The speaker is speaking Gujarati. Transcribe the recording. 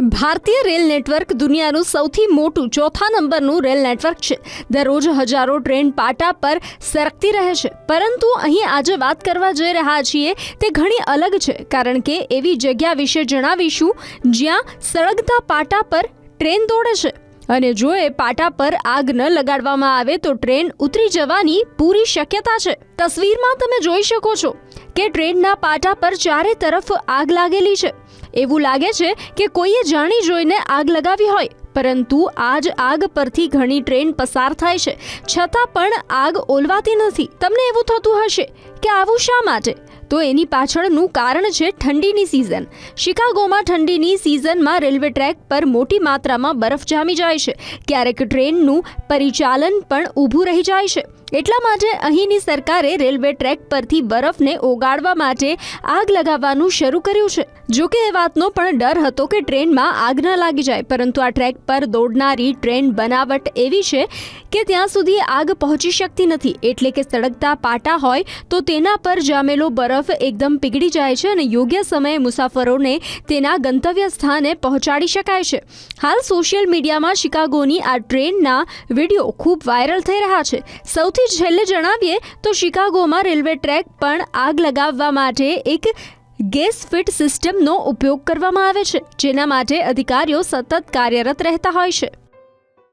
ભારતીય રેલ નેટવર્ક દુનિયાનું સૌથી મોટું ચોથા નંબરનું રેલ નેટવર્ક છે. દરરોજ હજારો ટ્રેન પાટા પર સરકતી રહે છે. પરંતુ અહીં આજે વાત કરવા જઈ રહ્યા છીએ તે ઘણી અલગ છે, કારણ કે એવી જગ્યા વિશે જણાવીશું જ્યાં સળગતા પાટા પર ટ્રેન દોડે છે. અને જો એ પાટા પર આગ ન લગાડવામાં આવે તો ટ્રેન ઉતરી જવાની પૂરી શક્યતા છે. તસવીરમાં તમે જોઈ શકો છો. કે ટ્રેનના પાટા પર ચારે તરફ આગ લાગેલી છે. એવું લાગે છે કે કોઈએ જાણી જોઈને આગ લગાવી હોય. પરંતુ આજ આગ પરથી ઘણી ટ્રેન પસાર થાય છે. છતાં પણ આગ ઓલવાતી નથી. તમને એવું થતું હશે કે આવું શા માટે? તો એની પાછળનું કારણ છે ઠંડીની સિઝન શિકાગોમાં ઠંડીની સિઝનમાં રેલવે ટ્રેક પર મોટી માત્રામાં બરફ જામી જાય છે. ક્યારેક ટ્રેનનું પરિચાલન પણ ઊભું રહી જાય છે. એટલા માટે અહીંની સરકારે રેલવે ટ્રેક પરથી બરફને ઓગાળવા માટે આગ લગાવવાનું શરૂ કર્યું છે. જો કે એ વાતનો પણ ડર હતો કે ટ્રેનમાં આગ ન લાગી જાય, પરંતુ આ ટ્રેક પર દોડનારી ટ્રેન બનાવટ એવી છે કે ત્યાં સુધી આગ પહોંચી શકતી નથી. એટલે કે સળગતા પાટા હોય તો તેના પર જામેલો બરફ એકદમ પીગળી જાય છે અને યોગ્ય સમયે મુસાફરોને તેના ગંતવ્ય સ્થાને પહોંચાડી શકાય છે. હાલ સોશિયલ મીડિયામાં શિકાગોની આ ટ્રેનના વીડિયો ખૂબ વાયરલ થઈ રહ્યા છે. સૌથી છેલ્લે જણાવીએ તો શિકાગોમાં રેલવે ટ્રેક પણ આગ લગાવવા માટે એક ગેસ ફિટ સિસ્ટમનો ઉપયોગ કરવામાં આવે છે, જેના માટે અધિકારીઓ સતત કાર્યરત રહેતા હોય છે.